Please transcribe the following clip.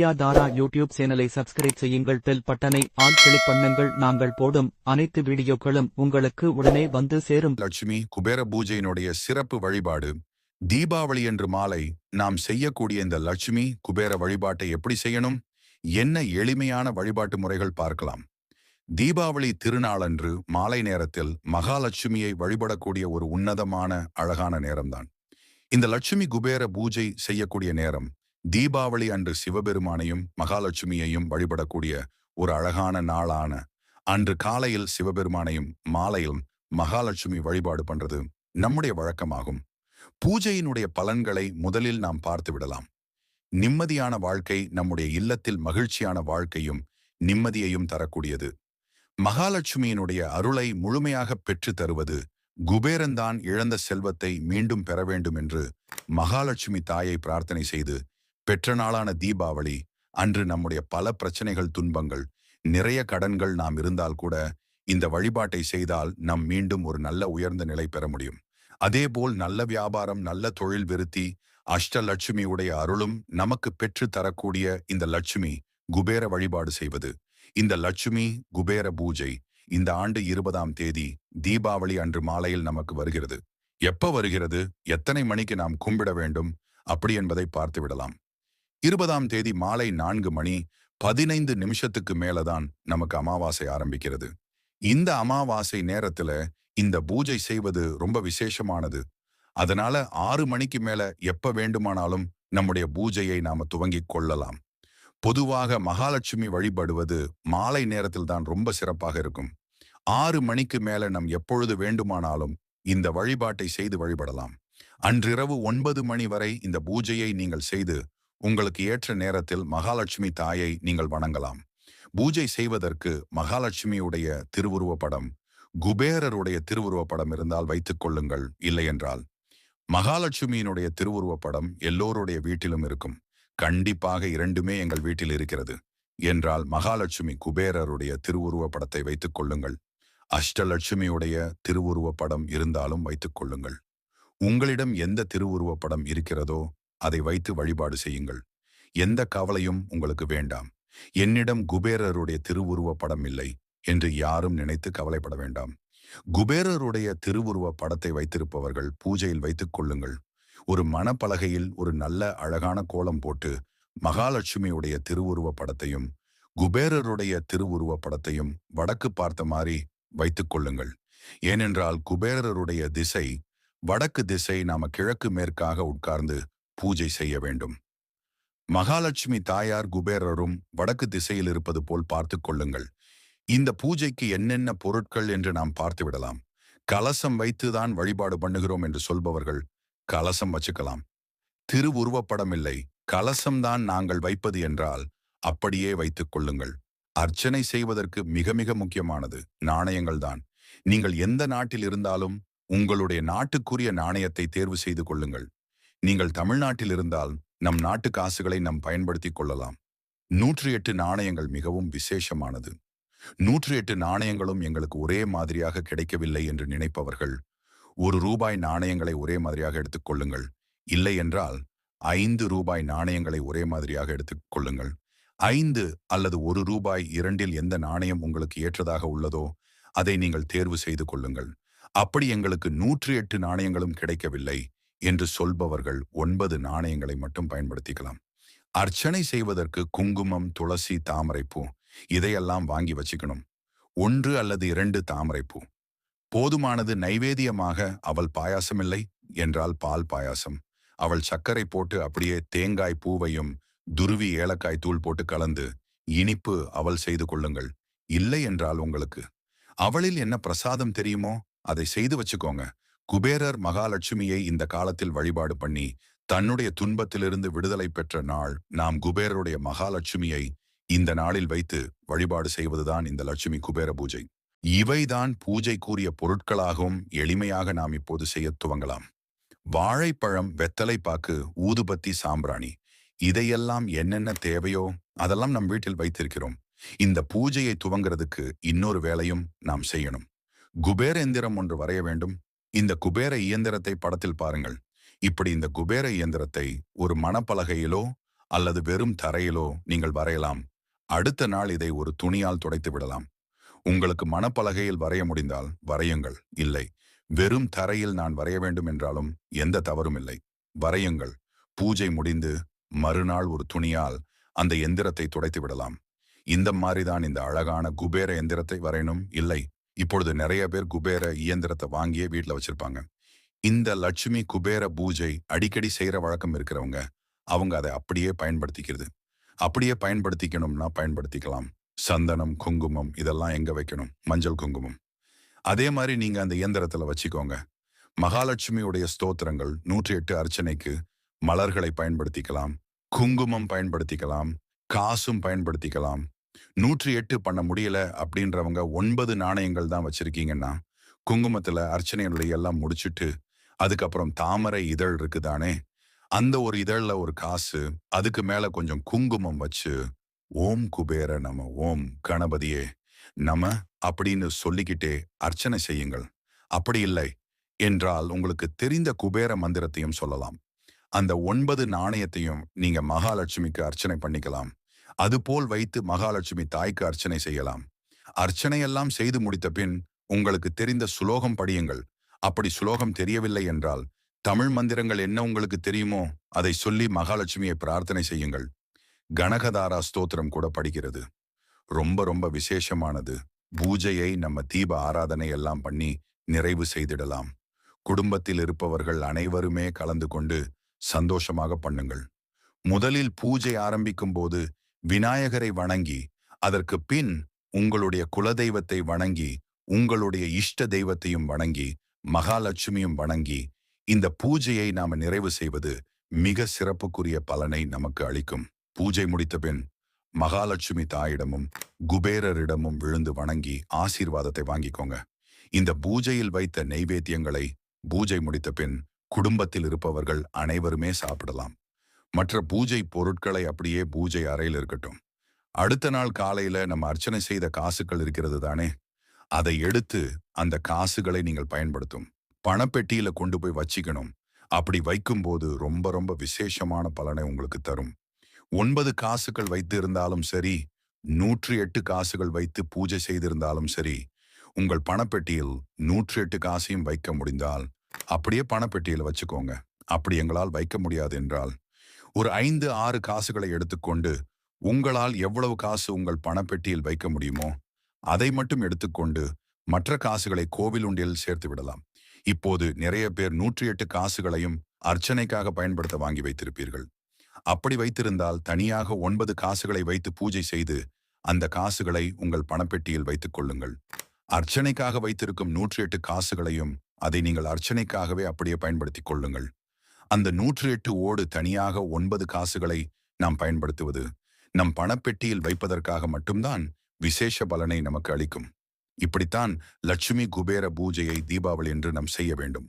யா தாரா யூடியூப் சேனலை சப்ஸ்கிரைப் செய்யுங்கள். பெல் பட்டனை ஆன் கிளிக் பண்ணுங்கள். நாங்கள் போடும் அனைத்து வீடியோக்களும் உங்களுக்கு உடனே வந்து சேரும். லட்சுமி குபேர பூஜையினுடைய சிறப்பு வழிபாடு. தீபாவளி என்று மாலை நாம் செய்யக்கூடிய இந்த லட்சுமி குபேர வழிபாட்டை எப்படி செய்யணும்? என்ன எளிமையான வழிபாட்டு முறைகள் பார்க்கலாம். தீபாவளி திருநாளன்று மாலை நேரத்தில் மகாலட்சுமியை வழிபடக்கூடிய ஒரு உன்னதமான அழகான நேரம்தான். இந்த லட்சுமி குபேர பூஜை செய்யக்கூடிய நேரம் தீபாவளி அன்று சிவபெருமானையும் மகாலட்சுமியையும் வழிபடக்கூடிய ஒரு அழகான நாளான அன்று காலையில் சிவபெருமானையும் மாலையிலும் மகாலட்சுமி வழிபாடு பண்றது நம்முடைய வழக்கமாகும். பூஜையினுடைய பலன்களை முதலில் நாம் பார்த்து விடலாம். நிம்மதியான வாழ்க்கை நம்முடைய இல்லத்தில் மகிழ்ச்சியான வாழ்க்கையும் நிம்மதியையும் தரக்கூடியது. மகாலட்சுமியினுடைய அருளை முழுமையாக பெற்று தருவது குபேரன்தான் இழந்த செல்வத்தை மீண்டும் பெற வேண்டும் என்று மகாலட்சுமி தாயை பிரார்த்தனை செய்து பெற்ற நாளான தீபாவளி அன்று நம்முடைய பல பிரச்சனைகள் துன்பங்கள் நிறைய கடன்கள் நாம் இருந்தால் கூட இந்த வழிபாட்டை செய்தால் நம் மீண்டும் ஒரு நல்ல உயர்ந்த நிலை பெற முடியும். அதேபோல் நல்ல வியாபாரம் நல்ல தொழில் விருத்தி அஷ்டலட்சுமியுடைய அருளும் நமக்கு பெற்று தரக்கூடிய இந்த லட்சுமி குபேர வழிபாடு செய்வது. இந்த லட்சுமி குபேர பூஜை இந்த ஆண்டு இருபதாம் தேதி தீபாவளி அன்று மாலையில் நமக்கு வருகிறது. எப்ப வருகிறது? எத்தனை மணிக்கு நாம் கும்பிட வேண்டும்? அப்படி என்பதை பார்த்து விடலாம். இருபதாம் தேதி மாலை நான்கு மணி பதினைந்து நிமிஷத்துக்கு மேலதான் நமக்கு அமாவாசை ஆரம்பிக்கிறது. இந்த அமாவாசை நேரத்துல இந்த பூஜை செய்வது ரொம்ப விசேஷமானது. அதனால ஆறு மணிக்கு மேல எப்ப வேண்டுமானாலும் நம்முடைய பூஜையை நாம துவங்கிக் கொள்ளலாம். பொதுவாக மகாலட்சுமி வழிபடுவது மாலை நேரத்தில் தான் ரொம்ப சிறப்பாக இருக்கும். ஆறு மணிக்கு மேல நம் எப்பொழுது வேண்டுமானாலும் இந்த வழிபாட்டை செய்து வழிபடலாம். அன்றிரவு ஒன்பது மணி வரை இந்த பூஜையை நீங்கள் செய்து உங்களுக்கு ஏற்ற நேரத்தில் மகாலட்சுமி தாயை நீங்கள் வணங்கலாம். பூஜை செய்வதற்கு மகாலட்சுமியுடைய திருவுருவ படம் குபேரருடைய திருவுருவ படம் இருந்தால் வைத்துக் கொள்ளுங்கள். இல்லையென்றால் மகாலட்சுமியினுடைய திருவுருவ படம் எல்லோருடைய வீட்டிலும் இருக்கும். கண்டிப்பாக இரண்டுமே எங்கள் வீட்டில் இருக்கிறது. என்றால் மகாலட்சுமி குபேரருடைய திருவுருவ படத்தை வைத்துக் கொள்ளுங்கள். அஷ்டலட்சுமியுடைய திருவுருவ படம் இருந்தாலும் வைத்துக் கொள்ளுங்கள். உங்களிடம் எந்த திருவுருவ படம் இருக்கிறதோ அதை வைத்து வழிபாடு செய்யுங்கள். எந்த கவலையும் உங்களுக்கு வேண்டாம். என்னிடம் குபேரருடைய திருவுருவ படம் இல்லை என்று யாரும் நினைத்து கவலைப்பட வேண்டாம். குபேரருடைய திருவுருவ படத்தை வைத்திருப்பவர்கள் பூஜையில் வைத்துக் கொள்ளுங்கள். ஒரு மணப்பலகையில் ஒரு நல்ல அழகான கோலம் போட்டு மகாலட்சுமியுடைய திருவுருவ படத்தையும் குபேரருடைய திருவுருவ படத்தையும் வடக்கு பார்த்த மாதிரி வைத்துக் கொள்ளுங்கள். ஏனென்றால் குபேரருடைய திசை வடக்கு திசை நாம கிழக்கு மேற்காக உட்கார்ந்து பூஜை செய்ய வேண்டும். மகாலட்சுமி தாயார் குபேரரும் வடக்கு திசையில் இருப்பது போல் பார்த்து கொள்ளுங்கள். இந்த பூஜைக்கு என்னென்ன பொருட்கள் என்று நாம் பார்த்து விடலாம் கலசம் வைத்துதான் வழிபாடு பண்ணுகிறோம் என்று சொல்பவர்கள் கலசம் வச்சுக்கலாம். திருவுருவப்படம் இல்லை கலசம்தான் நாங்கள் வைப்பது என்றால் அப்படியே வைத்துக் கொள்ளுங்கள். அர்ச்சனை செய்வதற்கு மிக மிக முக்கியமானது. நாணயங்கள் தான். நீங்கள் எந்த நாட்டில் இருந்தாலும் உங்களுடைய நாட்டுக்குரிய நாணயத்தை தேர்வு செய்து கொள்ளுங்கள். நீங்கள் தமிழ்நாட்டில் இருந்தால் நம் நாட்டு காசுகளை நம் பயன்படுத்திக் கொள்ளலாம். நூற்றி எட்டு நாணயங்கள் மிகவும் விசேஷமானது. நூற்றி எட்டு நாணயங்களும் எங்களுக்கு ஒரே மாதிரியாக கிடைக்கவில்லை என்று நினைப்பவர்கள் ஒரு ரூபாய் நாணயங்களை ஒரே மாதிரியாக எடுத்துக்கொள்ளுங்கள் இல்லை என்றால் ஐந்து ரூபாய் நாணயங்களை ஒரே மாதிரியாக எடுத்துக் கொள்ளுங்கள். ஐந்து அல்லது ஒரு ரூபாய் இரண்டில் எந்த நாணயம் உங்களுக்கு ஏற்றதாக உள்ளதோ அதை நீங்கள் தேர்வு செய்து கொள்ளுங்கள். அப்படி எங்களுக்கு நூற்றி எட்டு நாணயங்களும் கிடைக்கவில்லை. என்று சொல்பவர்கள் ஒன்பது நாணயங்களை மட்டும் பயன்படுத்திக்கலாம். அர்ச்சனை செய்வதற்கு குங்குமம் துளசி தாமரைப்பூ இதையெல்லாம் வாங்கி வச்சுக்கணும். ஒன்று அல்லது இரண்டு தாமரைப்பூ போதுமானது நைவேத்தியமாக அவள் பாயாசமில்லை என்றால் பால் பாயாசம். அவள் சர்க்கரை போட்டு அப்படியே தேங்காய் பூவையும் துருவி ஏலக்காய் தூள் போட்டு கலந்து இனிப்பு அவள் செய்து கொள்ளுங்கள். இல்லை என்றால் உங்களுக்கு. அவளில் என்ன பிரசாதம் தெரியுமோ அதை செய்து வச்சுக்கோங்க. குபேரர் மகாலட்சுமியை இந்த காலத்தில் வழிபாடு பண்ணி தன்னுடைய துன்பத்திலிருந்து விடுதலை பெற்ற நாள் நாம் குபேரருடைய மகாலட்சுமியை இந்த நாளில் வைத்து வழிபாடு செய்வதுதான் இந்த லட்சுமி குபேர பூஜை. இவைதான் பூஜைக்குரிய பொருட்களாகவும் எளிமையாக நாம் இப்போது செய்ய துவங்கலாம். வாழைப்பழம் வெத்தலை பாக்கு ஊதுபத்தி சாம்பிராணி இதையெல்லாம் என்னென்ன தேவையோ அதெல்லாம் நம் வீட்டில் வைத்திருக்கிறோம். இந்த பூஜையை துவங்கிறதுக்கு இன்னொரு வேலையும் நாம் செய்யணும். குபேர எந்திரம் ஒன்று வரைய வேண்டும். இந்த குபேர இயந்திரத்தை படத்தில் பாருங்கள். இப்படி இந்த குபேர இயந்திரத்தை ஒரு மணப்பலகையிலோ அல்லது வெறும் தரையிலோ நீங்கள் வரையலாம். அடுத்த நாள் இதை ஒரு துணியால் துடைத்து விடலாம். உங்களுக்கு மனப்பலகையில் வரைய முடிந்தால் வரையுங்கள். இல்லை வெறும் தரையில் நான் வரைய வேண்டும் என்றாலும் எந்த தவறும் இல்லை. வரையுங்கள். பூஜை முடிந்து மறுநாள் ஒரு துணியால் அந்த எந்திரத்தை துடைத்து விடலாம். இந்த மாதிரிதான் இந்த அழகான குபேர எந்திரத்தை வரையணும். இல்லை இப்பொழுது நிறைய பேர் குபேர இயந்திரத்தை வாங்கியே வீட்டில் வச்சிருப்பாங்க. இந்த லட்சுமி குபேர பூஜை அடிக்கடி செய்யற வழக்கம் இருக்கிறவங்க அவங்க அதை அப்படியே பயன்படுத்திக்கிறது. அப்படியே பயன்படுத்திக்கணும்னா பயன்படுத்திக்கலாம். சந்தனம் குங்குமம் இதெல்லாம் எங்க வைக்கணும்? மஞ்சள் குங்குமம். அதே மாதிரி நீங்க அந்த இயந்திரத்துல வச்சுக்கோங்க. மகாலட்சுமியுடைய ஸ்தோத்திரங்கள் நூற்றி எட்டு அர்ச்சனைக்கு மலர்களை பயன்படுத்திக்கலாம். குங்குமம் பயன்படுத்திக்கலாம். காசும் பயன்படுத்திக்கலாம். நூற்றி எட்டு பண்ண முடியல அப்படின்றவங்க ஒன்பது நாணயங்கள் தான் வச்சிருக்கீங்கன்னா குங்குமத்துல அர்ச்சனைகளை எல்லாம் முடிச்சுட்டு அதுக்கப்புறம் தாமரை இதழ் இருக்குதானே? அந்த ஒரு இதழ்ல ஒரு காசு அதுக்கு மேல கொஞ்சம் குங்குமம் வச்சு ஓம் குபேர நம ஓம் கணபதியே நம அப்படின்னு சொல்லிக்கிட்டே அர்ச்சனை செய்யுங்கள். அப்படி இல்லை என்றால் உங்களுக்கு தெரிந்த குபேர மந்திரத்தையும் சொல்லலாம். அந்த ஒன்பது நாணயத்தையும் நீங்க மகாலட்சுமிக்கு அர்ச்சனை பண்ணிக்கலாம். அதுபோல் வைத்து மகாலட்சுமி தாய்க்கு அர்ச்சனை செய்யலாம். அர்ச்சனையெல்லாம் செய்து முடித்த பின் உங்களுக்கு தெரிந்த சுலோகம் படியுங்கள். அப்படி சுலோகம் தெரியவில்லை என்றால் தமிழ் மந்திரங்கள் என்ன உங்களுக்கு தெரியுமோ அதை சொல்லி மகாலட்சுமியை பிரார்த்தனை செய்யுங்கள். கனகதாரா ஸ்தோத்திரம் கூட படிக்கிறது. ரொம்ப ரொம்ப விசேஷமானது. பூஜையை நம்ம தீப ஆராதனை எல்லாம் பண்ணி நிறைவு செய்திடலாம். குடும்பத்தில் இருப்பவர்கள் அனைவருமே கலந்து கொண்டு சந்தோஷமாக பண்ணுங்கள். முதலில் பூஜை ஆரம்பிக்கும் போது விநாயகரை வணங்கி அதற்கு பின் உங்களுடைய குலதெய்வத்தை வணங்கி உங்களுடைய இஷ்ட தெய்வத்தையும் வணங்கி மகாலட்சுமியும் வணங்கி இந்த பூஜையை நாம நிறைவு செய்வது மிக சிறப்புக்குரிய பலனை நமக்கு அளிக்கும். பூஜை முடித்த பின் மகாலட்சுமி தாயிடமும் குபேரரிடமும் விழுந்து வணங்கி ஆசீர்வாதத்தை வாங்கிக்கோங்க. இந்த பூஜையில் வைத்த நெய்வேத்தியங்களை பூஜை முடித்த பின் குடும்பத்தில் இருப்பவர்கள் அனைவருமே சாப்பிடலாம். மற்ற பூஜை பொருட்களை அப்படியே பூஜை அறையில் இருக்கட்டும். அடுத்த நாள் காலையில நம்ம அர்ச்சனை செய்த காசுகள் இருக்கிறது தானே? அதை எடுத்து அந்த காசுகளை நீங்கள் பயன்படுத்தும். பணப்பெட்டியில கொண்டு போய் வச்சிக்கணும். அப்படி வைக்கும்போது ரொம்ப ரொம்ப விசேஷமான பலனை உங்களுக்கு தரும். ஒன்பது காசுகள் வைத்து இருந்தாலும் சரி நூற்றி எட்டு காசுகள் வைத்து பூஜை செய்திருந்தாலும் சரி உங்கள் பணப்பெட்டியில் நூற்றி எட்டு காசையும் வைக்க முடிந்தால் அப்படியே பணப்பெட்டியில் வச்சுக்கோங்க. அப்படி எங்களால் வைக்க முடியாது என்றால் ஒரு ஐந்து ஆறு காசுகளை எடுத்துக்கொண்டு உங்களால் எவ்வளவு காசு உங்கள் பணப்பெட்டியில் வைக்க முடியுமோ அதை மட்டும் எடுத்துக்கொண்டு மற்ற காசுகளை கோவில் உண்டியில் சேர்த்து விடலாம். இப்போது நிறைய பேர் நூற்றி எட்டு காசுகளையும் அர்ச்சனைக்காக பயன்படுத்த வாங்கி வைத்திருப்பீர்கள். அப்படி வைத்திருந்தால் தனியாக ஒன்பது காசுகளை வைத்து பூஜை செய்து அந்த காசுகளை உங்கள் பணப்பெட்டியில் வைத்துக் கொள்ளுங்கள். அர்ச்சனைக்காக வைத்திருக்கும் நூற்றி எட்டு காசுகளையும் அதை நீங்கள் அர்ச்சனைக்காகவே அப்படியே பயன்படுத்திக் கொள்ளுங்கள். அந்த நூற்றி எட்டு ஓடு தனியாக ஒன்பது காசுகளை நாம் பயன்படுத்துவது நம் பணப்பெட்டியில் வைப்பதற்காக மட்டும்தான் விசேஷ பலனை நமக்கு அளிக்கும். இப்படித்தான் லட்சுமி குபேர பூஜையை தீபாவளி என்று நாம் செய்ய வேண்டும்.